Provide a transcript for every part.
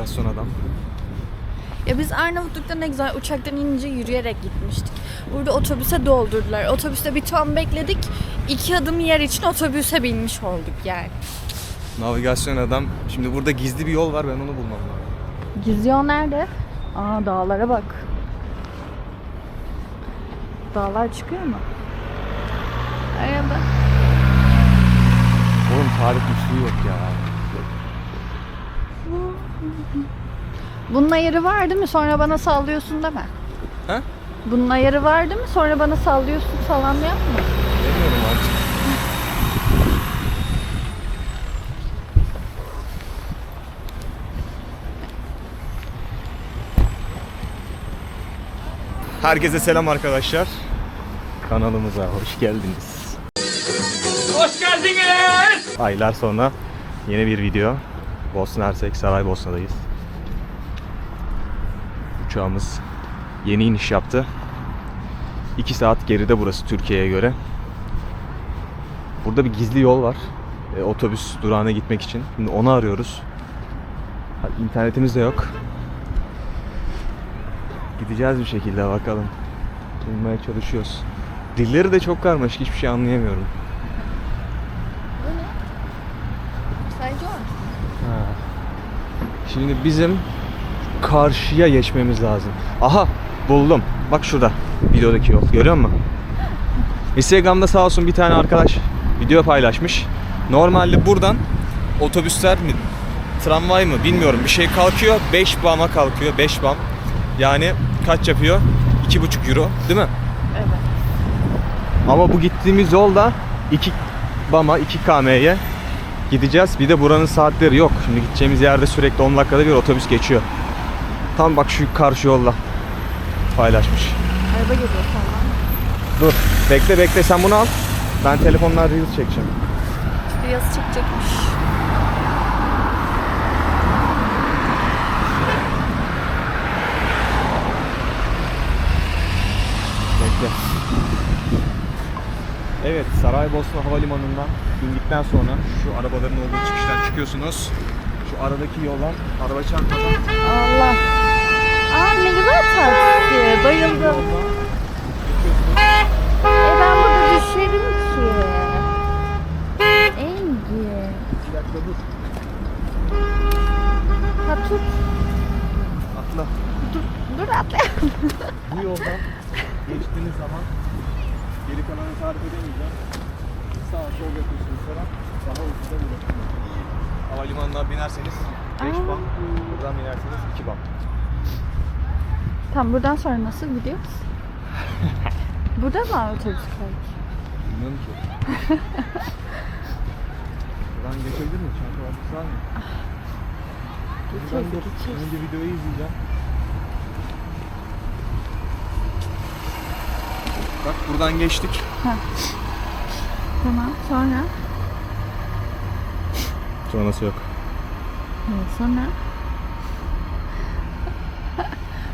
navigasyon adam. Ya biz Arnavutluk'ta ne güzel uçaktan inince yürüyerek gitmiştik. Burada otobüse doldurdular. Otobüste bir ton bekledik. İki adım yer için otobüse binmiş olduk yani. Navigasyon adam. Şimdi burada gizli bir yol var ben onu bulmam lazım. Gizli yol nerede? Aa dağlara bak. Dağlar çıkıyor mu? Araba. Oğlum tarih üstü yok ya. Bunun ayarı var değil mi? Sonra bana sallıyorsun deme. He? Bunun ayarı var değil mi? Sonra bana sallıyorsun falan yapma. Bilmiyorum artık. Herkese selam arkadaşlar. Kanalımıza hoş geldiniz. Hoş geldiniz. Aylar sonra yeni bir video. Bosna Hersek Saraybosna'dayız. Uçağımız yeni iniş yaptı. 2 saat geride burası Türkiye'ye göre. Burada bir gizli yol var. E, otobüs durağına gitmek için. Şimdi onu arıyoruz. İnternetimiz de yok. Gideceğiz bir şekilde bakalım. Bulmaya çalışıyoruz. Dilleri de çok karmaşık hiçbir şey anlayamıyorum. Sence o? Ha. Şimdi bizim karşıya geçmemiz lazım. Aha buldum. Bak şurada videodaki yol. Görüyor musun? Instagram'da sağ olsun bir tane arkadaş video paylaşmış. Normalde buradan otobüsler mi tramvay mı bilmiyorum bir şey kalkıyor 5 bama kalkıyor 5 bam. Yani kaç yapıyor? 2,5 euro değil mi? Evet. Ama bu gittiğimiz yolda 2 bama 2 km'ye gideceğiz. Bir de buranın saatleri yok. Şimdi gideceğimiz yerde sürekli 10 dakikada bir otobüs geçiyor. Tam bak şu karşı yolla paylaşmış. Araba geliyor falan. Dur bekle bekle sen bunu al. Ben telefonla reels çekeceğim. Biraz çekecekmiş. Bekle. Evet Saraybosna Havalimanı'ndan indikten sonra şu arabaların olduğu çıkıştan çıkıyorsunuz. Şu aradaki yoldan araba çarpmadan Allah. Aa ne güzel taksi. Bayıldım. E ben burada düşerim ki. Engin. Bir dakika dur. Ha tut. Atla. Dur, dur atla. Bu yoldan geçtiğiniz zaman geri kalanı tarif edemeyeceğim. Sağ sol yapıyorsunuz falan. Daha ucuza bırakın. Havalimanına binerseniz 5 Aa. bam, buradan binerseniz 2 bam. Tam buradan sonra nasıl gidiyoruz? Burada mı otobüs kalk? Bilmiyorum ki. buradan geçebilir mi? Çanta var mı? Buradan Geçeriz, dur. geçeriz. Önce videoyu izleyeceğim. Bak buradan geçtik. Tamam sonra? Sonrası yok. Evet, sonra?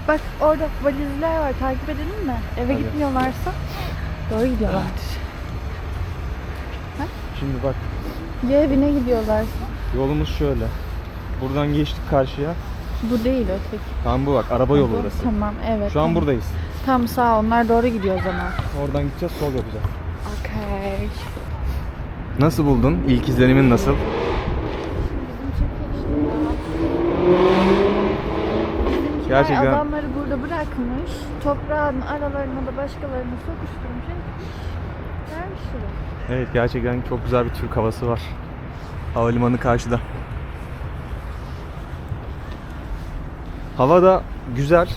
Bak orada valizler var takip edelim mi? Eve Hadi. gitmiyorlarsa doğru gidiyorlardır. Şimdi bak Ya evine gidiyorlarsa? yolumuz şöyle. Buradan geçtik karşıya. Bu değil öteki. Tam bu bak araba yolu orası. Tamam evet. Şu an tamam. buradayız. Tamam sağ onlar doğru gidiyor o zaman. Oradan gideceğiz sol yapacağız. Okey. Nasıl buldun? İlk izlenimin nasıl? Gerçekten adamları burada bırakmış. Toprağın aralarına da başkalarını sokuşturmuş. Gelmiş şuraya. evet gerçekten çok güzel bir Türk havası var. Havalimanı karşıda. Hava da güzel.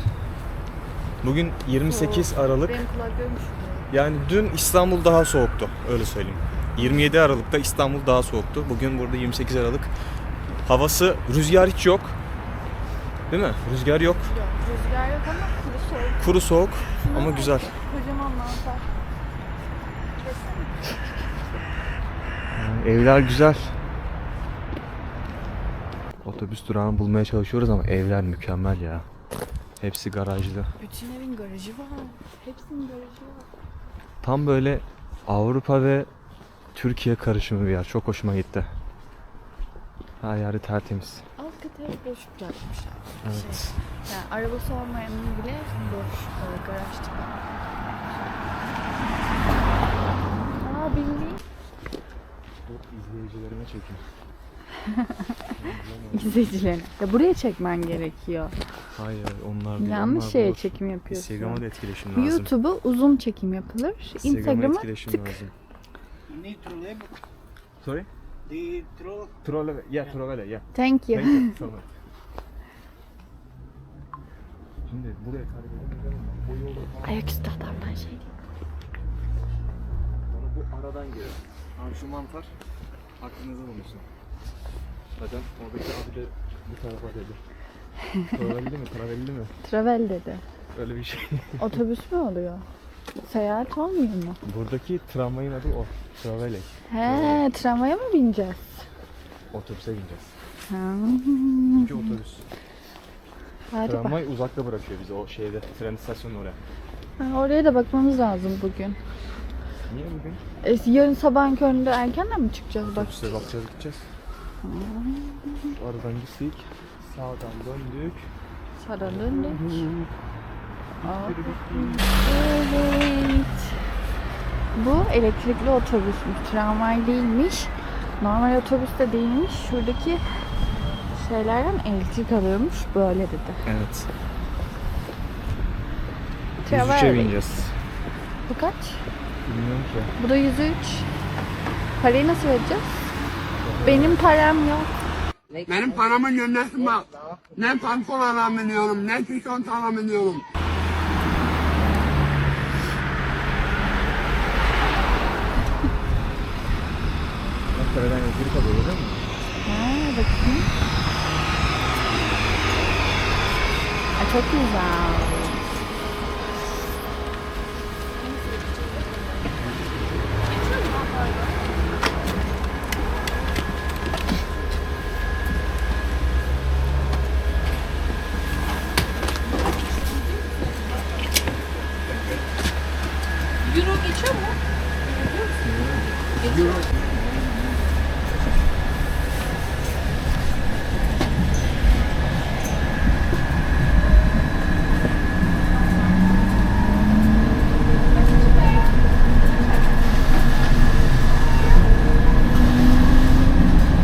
Bugün 28 Aralık. Benim. Yani dün İstanbul daha soğuktu öyle söyleyeyim. 27 Aralık'ta İstanbul daha soğuktu. Bugün burada 28 Aralık. Havası rüzgar hiç yok. Değil mi? Rüzgar yok. Yok, rüzgar yok ama kuru soğuk. Kuru soğuk ama Şuna bak, güzel. Kocaman mantar. Kesin. Evler güzel. Otobüs durağını bulmaya çalışıyoruz ama evler mükemmel ya. Hepsi garajlı. Bütün evin garajı var. Hepsinin garajı var. Tam böyle Avrupa ve Türkiye karışımı bir yer. Çok hoşuma gitti. Her yeri tertemiz. Aa dikkat et boşluk yapmışlar. Evet. Şey, yani arabası olmayanın bile boş e, garaj tipi. Aa bildiğin izleyicilerime çekin. İzleyicilerini. Ya buraya çekmen gerekiyor. Hayır onlar değil. Yanlış onlar şeye bulur. çekim yapıyorsun. Instagram'a da etkileşim lazım. YouTube'u uzun çekim yapılır. Instagram'a etkileşim tık. lazım. Sorry? the troll. Trovele. Yeah, Trovele. Yeah. Thank you. Thank you so much. Şimdi buraya kaydedemeyeceğim ama bu yolu Ayaküstü adamlar şey. bana bu aradan geliyor. Abi şu mantar aklınızda bulunsun. Zaten oradaki abi de bu tarafa dedi. Travelli mi? Travelli mi? Travel dedi. Öyle bir şey. Otobüs mü oluyor? Seyahat olmuyor mu? Buradaki tramvayın adı o. Travele. He, tramvaya mı bineceğiz? Otobüse bineceğiz. Ha. Çünkü otobüs. Hadi bak. Tramvay uzakta bırakıyor bizi o şeyde. Tren istasyonu oraya. Ha, oraya da bakmamız lazım bugün. Niye bugün? E, yarın sabahın köründe erkenden mi çıkacağız bak? Otobüse bakacağız gideceğiz. Aradan gittik. Sağdan döndük. Sonra döndük. Evet. Bu elektrikli otobüsmüş. Tramvay değilmiş. Normal otobüs de değilmiş. Şuradaki şeylerden elektrik alıyormuş. Böyle dedi. Evet. Travel 103'e bineceğiz. Bu kaç? Bilmiyorum ki. Bu da 103. Parayı nasıl vereceğiz? Benim param yok. Benim paramın yönetimi bak. Ne pantolon alabiliyorum, ne tişört alabiliyorum. Ankara'dan elektrik alıyor değil mi? Ha, bakayım. Aa, çok güzel. Euro geçiyor mu? Geçiyor.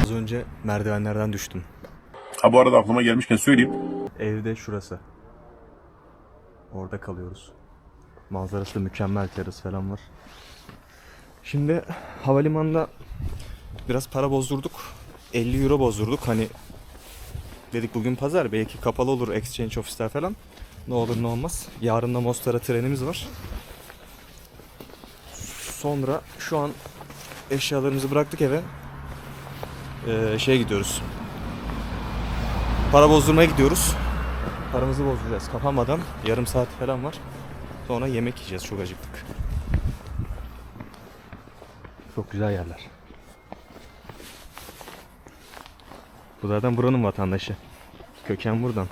Az önce merdivenlerden düştüm. Ha bu arada aklıma gelmişken söyleyeyim. Evde şurası. Orada kalıyoruz. Manzarası da mükemmel terası falan var. Şimdi havalimanında biraz para bozdurduk. 50 euro bozdurduk. Hani dedik bugün pazar belki kapalı olur exchange ofisler falan. Ne olur ne olmaz. Yarın da Mostar'a trenimiz var. Sonra şu an eşyalarımızı bıraktık eve. Ee, şeye gidiyoruz. Para bozdurmaya gidiyoruz. Paramızı bozduracağız kapanmadan. Yarım saat falan var. Sonra yemek yiyeceğiz. Çok acıktık. Çok güzel yerler. Bu zaten buranın vatandaşı. Köken buradan.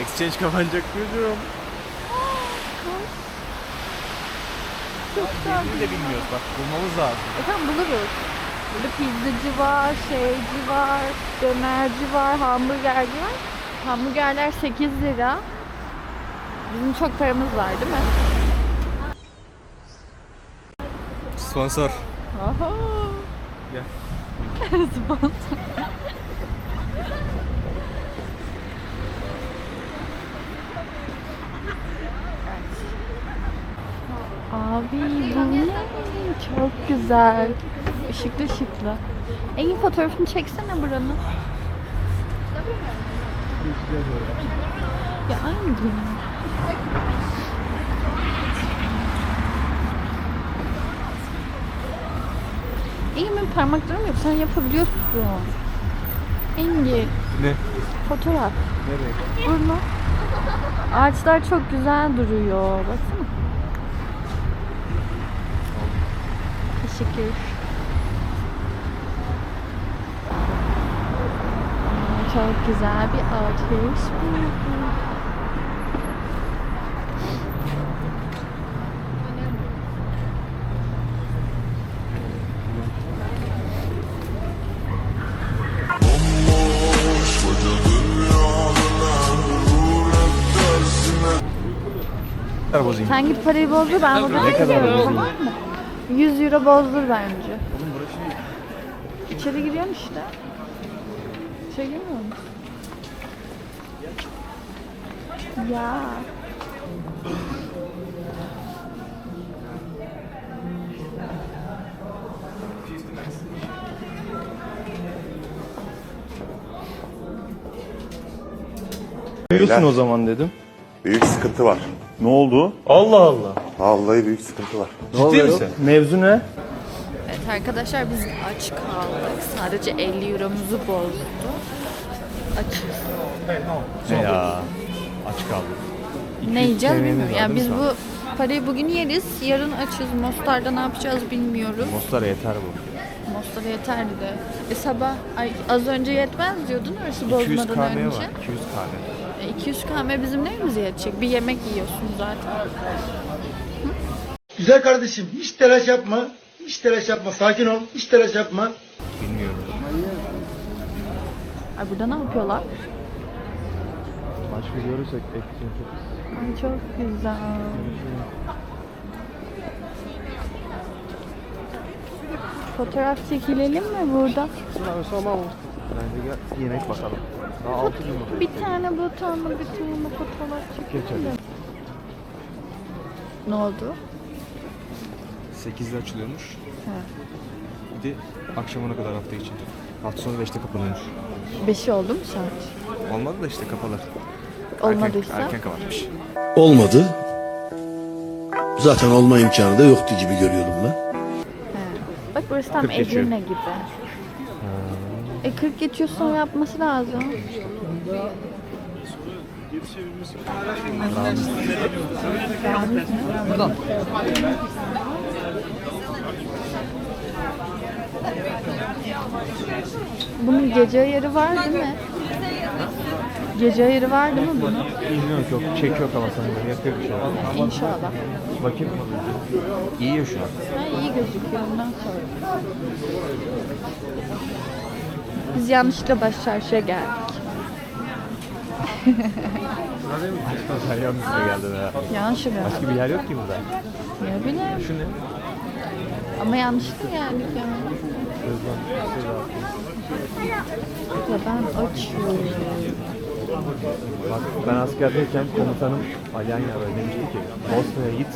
Exchange kapanacak çocuğum. Çok güzel. Yerini de bilmiyoruz bak bulmamız lazım. E tamam buluruz. Burada pizzacı var, şeyci var, dönerci var, hamburgerci var. Hamburgerler 8 lira. Bizim çok paramız var değil mi? Sponsor. Aha. Gel. Sponsor. Abi bu ne? Çok güzel. Işıklı ışıklı. En iyi fotoğrafını çeksene buranın. Ya aynı gün. İyi mi? Parmaklarım yok. Sen yapabiliyorsun. Engin. Ne? Fotoğraf. Nereye? Burnu. Ağaçlar çok güzel duruyor. Baksana. Aa, Çok güzel bir bozayım. Sen git parayı bozdur ben burada Ne kadar bekliyorum, bozayım? tamam mı? 100 euro bozdur bence. İçeri giriyorsun işte. İçeri girmiyor musun? Ya. Diyorsun o zaman dedim. Büyük sıkıntı var. Ne oldu? Allah Allah. Vallahi büyük sıkıntı var. Ciddi misin? Mevzu ne? Evet arkadaşlar biz aç kaldık. Sadece 50 euromuzu bozdu. Açız. Ne ya? Aç kaldık. Ne yiyeceğiz bilmiyorum. Yani biz bu parayı bugün yeriz. Yarın açız. Mostar'da ne yapacağız bilmiyoruz. Moslara yeter bu. Mostar'a yeterdi de. E sabah ay, az önce yetmez diyordun orası 200 bozmadan KM önce. var. 200 KM. E, 200 km bizim neyimize yetecek? Bir yemek yiyorsun zaten. Güzel kardeşim hiç telaş yapma. Hiç telaş yapma. Sakin ol. Hiç telaş yapma. Bilmiyorum. Ay burada ne yapıyorlar? Başka görürsek ekleyeceğim çok Ay çok güzel. Fotoğraf çekilelim mi burada? Bence gel yemek bakalım. Daha 6 gün mü? Bir tane butonlu bir tane fotoğraf çekelim. Ne oldu? 8'de açılıyormuş. He. Bir de akşamına kadar hafta için. Hafta sonu 5'te kapanıyormuş. Beşi oldu mu saat? Olmadı da işte kapalı. Olmadıysa? Erken, erken kapatmış. Olmadı. Zaten olma imkanı da yoktu gibi görüyorum ben. He. Bak burası tam 40 geçiyor. Edirne gibi. E 40 geçiyor sonra yapması lazım. Bunun gece ayarı var değil mi? Gece ayarı var değil mi bunun? Bilmiyorum yok ama sanırım. Yapıyor bir şey. İnşallah. Bakayım. İyi ya şu an. Ha, iyi gözüküyor ondan sonra. Biz yanlışlıkla baş çarşıya geldik. Sen yanlışlıkla geldin ha. Yanlışlıkla. Başka bir yer yok ki burada. Ne bileyim. Şu ne? Ama yanlışlıkla geldik yani. Ya ben açıyorum. Bak ben askerdeyken komutanım Alanya böyle demişti ki Bosna'ya git.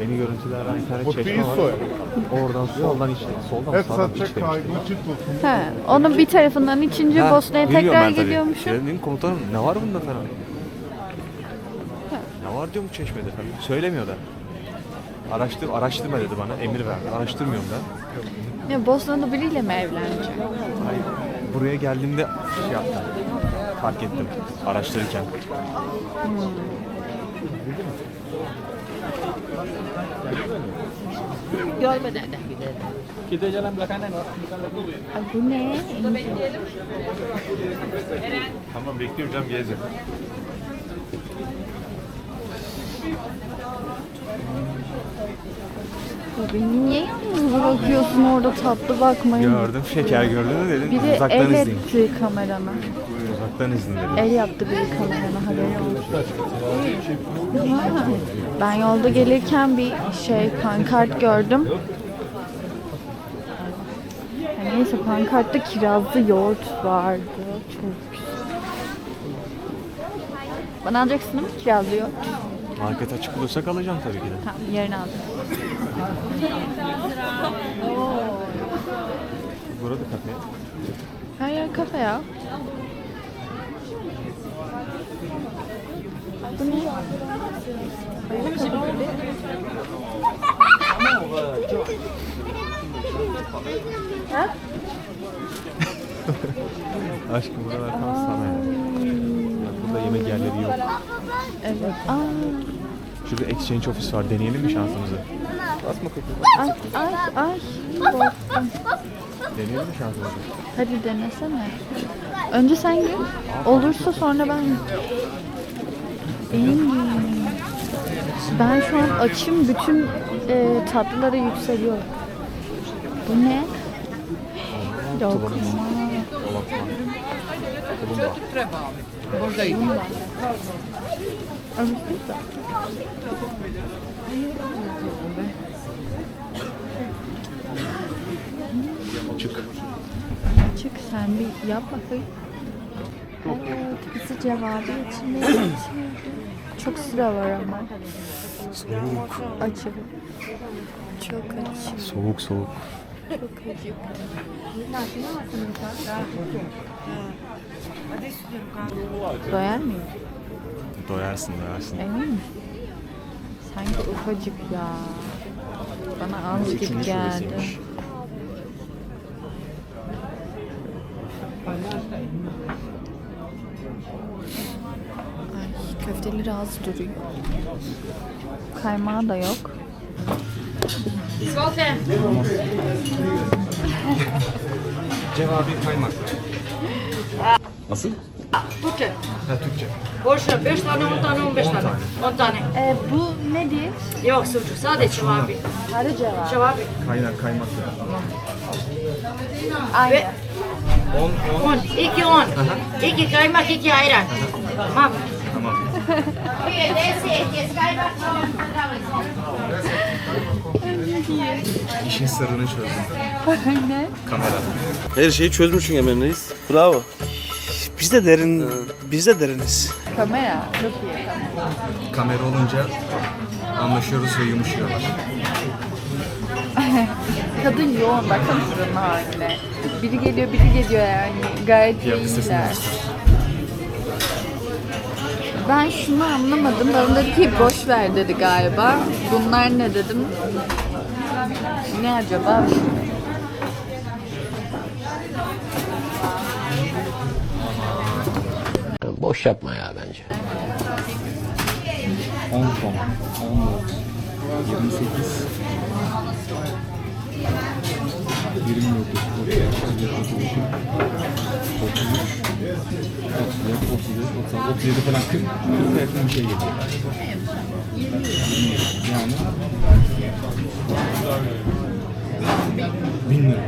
Beni görüntüler bir tane çeşme var. Oradan soldan iç. Soldan sağdan iç demişti. He, onun bir tarafından içince Bosna'ya tekrar geliyormuşum. Dedim komutanım ne var bunda falan. Ne var diyor bu çeşmede falan. Söylemiyor da. Araştır, araştırma dedi bana. Emir verdi. Araştırmıyorum ben. Ya Bosna'da biriyle mi evlenecek? Hayır. Buraya geldiğimde şey yaptım. Fark ettim. Araştırırken. Kita jalan belakangan. Bu ne? Tamam bekliyorum canım gezeceğim. Ya beni niye yalnız bırakıyorsun orada tatlı bakmayın? Gördüm. Şeker gördün mü dedim. Bir de Uzaktan el izleyeyim. etti kamerana. Uzaktan izleyeyim dedim. El yaptı bir kamerana haberi olsun. Ha, Ben yolda gelirken bir şey pankart gördüm. Ya neyse pankartta kirazlı yoğurt vardı. Çok güzel. Bana alacaksın değil mi kirazlı yoğurt? Market açık bulursak alacağım tabii ki de. Tamam yarın aldım. Burada kafe. Her yer kafe ya. Bu ne? Ha? Aşkım buralar tam sana ya. Burada yemek yerleri yok. Evet. Aa, Şurada exchange ofis var. Deneyelim mi şansımızı? Basma kapıyı. ay ay ay. Korktum. Deneyelim mi şansımızı? Hadi denesene. Önce sen gir. Olursa sonra ben Engin. Ben şu an açım bütün e, tatlılara yükseliyorum. Bu ne? Lokma. Tulumba. Öbürsü de. Çık. Çık sen bir yap bakayım. Evet, bizi cevabı içinde. Çok sıra var ama. Soğuk. Acı. Çok acı. Soğuk soğuk. Çok acı. Doyar mıyım? Doyarsın doyarsın. Emin misin? Sanki ufacık ya. Bana az gibi geldi. Ay, köfteleri az duruyor. Kaymağı da yok. Cevabı kaymak. Nasıl? Türkçe. Ha Türkçe. Boş ver. 5 tane 10 tane 15 tane. 10 tane. E, bu nedir? Yok sucuk. Sadece şevabi. Sarı cevap. Şevabi. Kaynak kaymak. Aynı. 10 10 10. 2 10. 2 kaymak 2 ayran. Tamam. tamam. İşin sırrını çözdüm. ne? Kamera. Her şeyi çözmüşsün hemen reis. Bravo. Biz de derin, biz de deriniz. Kamera. Çok iyi. Kamera olunca anlaşıyoruz ve yumuşuyorlar. Kadın yoğun bakın şuranın haline. Biri geliyor biri geliyor yani. Gayet Fiyat iyiler. Ben şunu anlamadım. Bana dedi ki boş ver dedi galiba. Bunlar ne dedim. Ne acaba? Boş yapma ya bence. 10 ton, 14, 28, 29, 30, 32, 33, 34, 35, 36, 37 falan 40, 40'a yakın bir şey geliyor. Yani 1000 lira.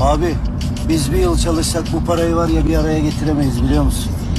Abi biz bir yıl çalışsak bu parayı var ya bir araya getiremeyiz biliyor musun?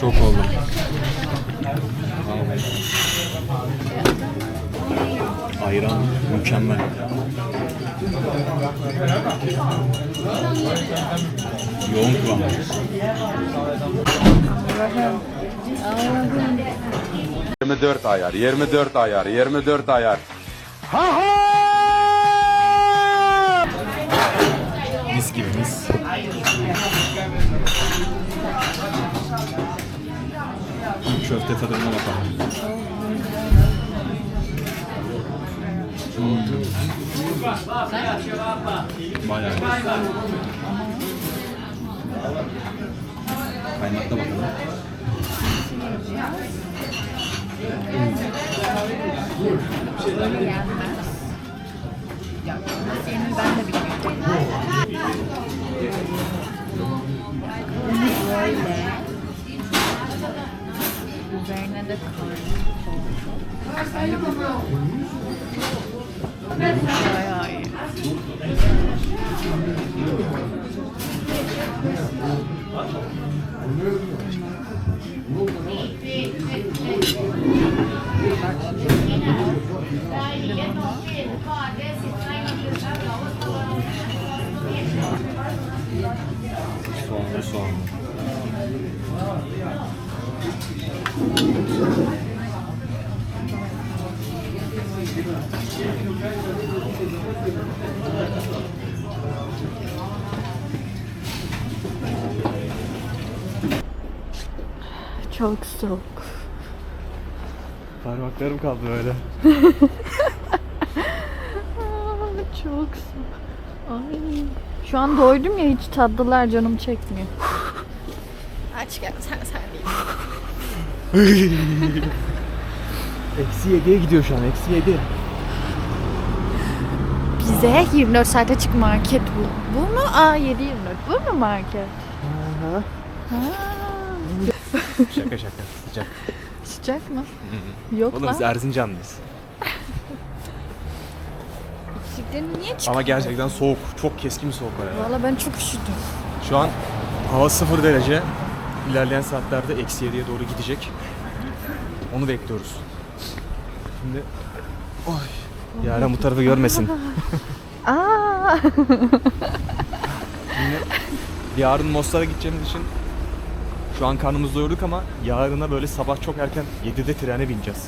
Şok oldum. Ayran mükemmel. Yoğun kıvam. Allah'ım. Allah'ım. 24 ayar, 24 ayar, 24 ayar. Mis gibi mis. Köfte tadına bakalım. Hmm. Bayağı. Kaymakta bakalım. Bunu böyle. Üzerine de karnı Bayağı iyi. Soğanlı soğanlı. Çok soğuk. Parmaklarım kaldı böyle. Aa, çok soğuk. Ay. Şu an doydum ya hiç tatlılar canım çekmiyor. Aç gel sen sen. Eksi 7'ye gidiyor şu an. Eksi 7. Bize 24 saate çık market bu. Bu mu? Aa 7 24. Bu mu market? Ha. Şaka şaka. Sıcak. Sıcak mı? Yok Oğlum lan. biz Erzincan'dayız. Sıcakları niye çık? Ama gerçekten soğuk. Çok keskin bir soğuk var ya. Valla ben çok üşüdüm. Şu an hava 0 derece. İlerleyen saatlerde eksi 7'ye doğru gidecek. Onu bekliyoruz. Şimdi... Oy. Yaren bu tarafı görmesin. Aa. Yarın Mostar'a gideceğimiz için şu an karnımızı doyurduk ama yarına böyle sabah çok erken 7'de trene bineceğiz.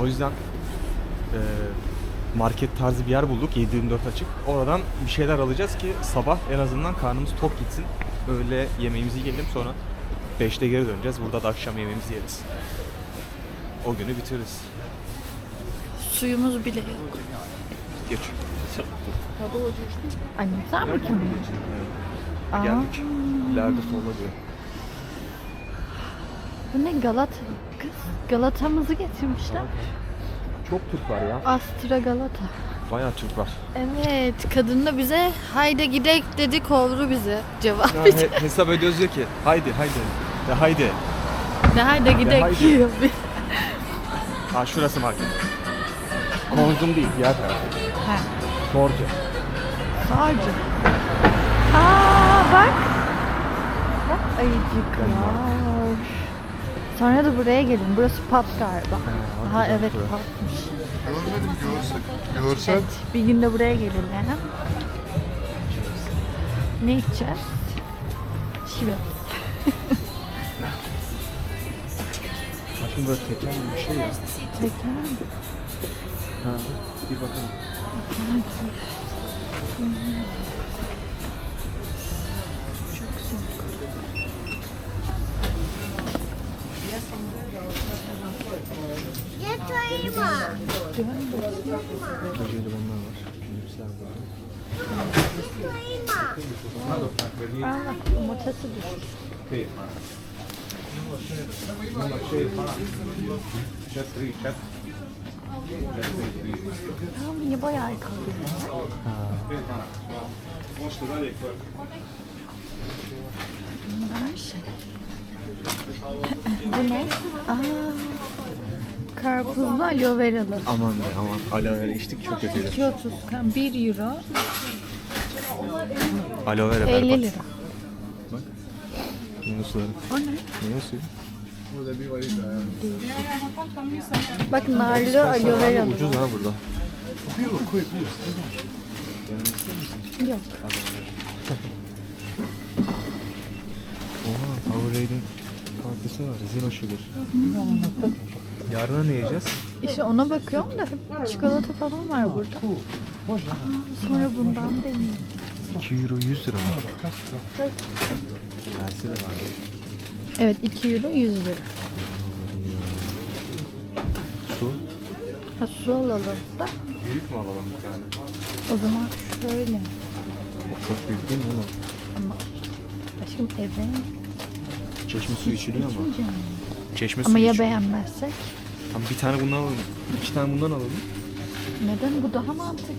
O yüzden eee, market tarzı bir yer bulduk. 7-24 açık. Oradan bir şeyler alacağız ki sabah en azından karnımız tok gitsin. Öyle yemeğimizi yiyelim sonra 5'te geri döneceğiz. Burada da akşam yemeğimizi yeriz. O günü bitiririz. Suyumuz bile yok. Geç. Anne sen mi kim? Geldik. İleride sola diyor. Bu ne Galata? Kız Galata'mızı getirmişler. Çok Türk var ya. Astra Galata. Bayağı Türk var. Evet kadın da bize haydi gidek dedi kovru bizi. Cevap Ya he- hesap ediyoruz diyor ki haydi haydi. De haydi. Ne haydi gidek haydi. diyor. Ha şurası market. Konzum değil diğer tarafı. Ha. Sorca. Sadece. Aa bak. Bak ayıcıklar. Sonra da buraya gelin. Burası pub galiba. Ha evet pubmuş. Evet, bir gün de buraya gelin yani. Ne içeceğiz? Bakın böyle tekel gibi bir şey ya. Teker. Ha, bir bakalım. Bunlar var. Lüksler burada. Allah yumurtası düşür. Tamam niye bayağı kalıyor? Bunlar şey. Bu ne? Aa, karpuzlu aloe veralı. Aman be aman. Aloe vera içtik çok kötüydü. 2.30 kan 1 euro Aloe vera 50 berbat. lira. Meyve suları. O ne? Meyve suyu. Bak narlı aloe veralı. Ucuz ha burada. Yok. Oha Powerade'in partisi var. Zero sugar. Yarına ne yiyeceğiz? İşte ona bakıyorum da hep çikolata falan var burada. Aa, Sonra bundan deneyeyim. 2 euro 100 lira mı? Tersi de var. Evet 2 euro 100 lira. Su. Ha, su alalım da. Büyük mü alalım bir tane? O zaman şöyle. O çok büyük değil mi oğlum? Ama aşkım eve Çeşme suyu içiliyor ama. Çeşme Ama suyu ya içiliyor. beğenmezsek? Tamam bir tane bundan alalım. İki tane bundan alalım. Neden? Bu daha mantıklı.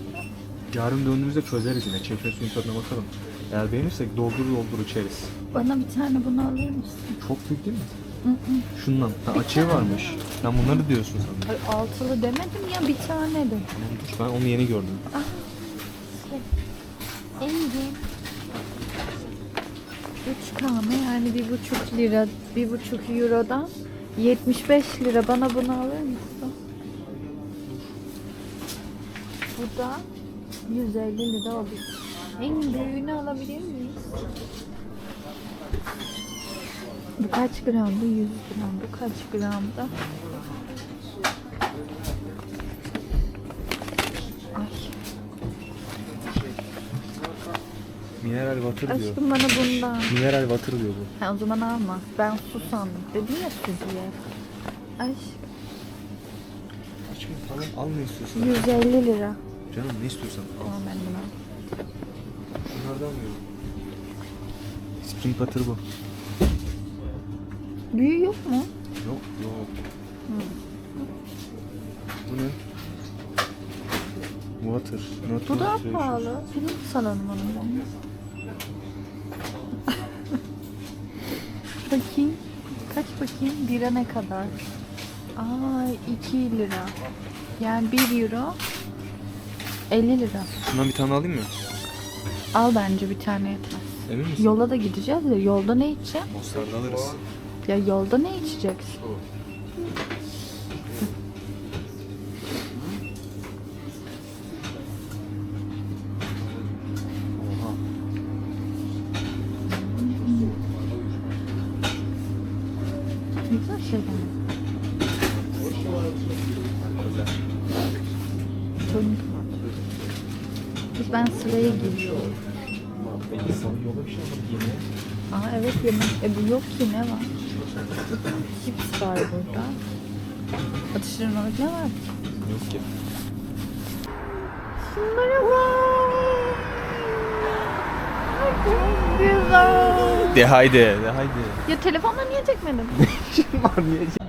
Yarın döndüğümüzde çözeriz yine. Çeşme suyun tadına bakalım. Eğer beğenirsek doldur doldur içeriz. Bana bir tane bunu alır mısın? Çok büyük değil mi? Şundan. Ha, açığı varmış. Sen bunları diyorsun sandım. Ay, altılı demedim ya bir tane de. Tamam dur. Ben onu yeni gördüm. Engin. 3 tane yani bir buçuk lira, bir buçuk eurodan 75 lira. Bana bunu alır mısın? Bu da 150 lira olur. En büyüğünü alabilir miyiz? Bu kaç gramdı? 100 gram. Bu kaç gramda? Mineral water diyor. Aşkım bana bundan. Mineral water diyor bu. Ha, o zaman alma. Ben su sandım. Dedim ya su diye. Aşk Aç mı? Tamam al ne istiyorsan. 150 lira. Canım ne istiyorsan al. Tamam ben bunu al. Bunlardan mı? Spring water bu. Büyüğü yok mu? Yok yok. Bu ne? Water. Not Bu daha nutrition. pahalı. Film salonu onun. Bakayım. Kaç bakayım? Bira ne kadar? Aa 2 lira. Yani 1 euro 50 lira. Şundan bir tane alayım mı? Al bence bir tane yeter. Emin misin? Yola da gideceğiz ya. Yolda ne içeceğim? Monster'da alırız. Ya yolda ne içeceksin? Oha. Güzel şeyler. Var. Biz ben sıraya giriyorum. Aa evet yemek. E bu yok ki ne var? Chips var burada. Atıştırmalık ne var? Yok ki. Şunlara bak. Çok güzel. De haydi. De haydi. Ya telefonla niye çekmedin? Var niye?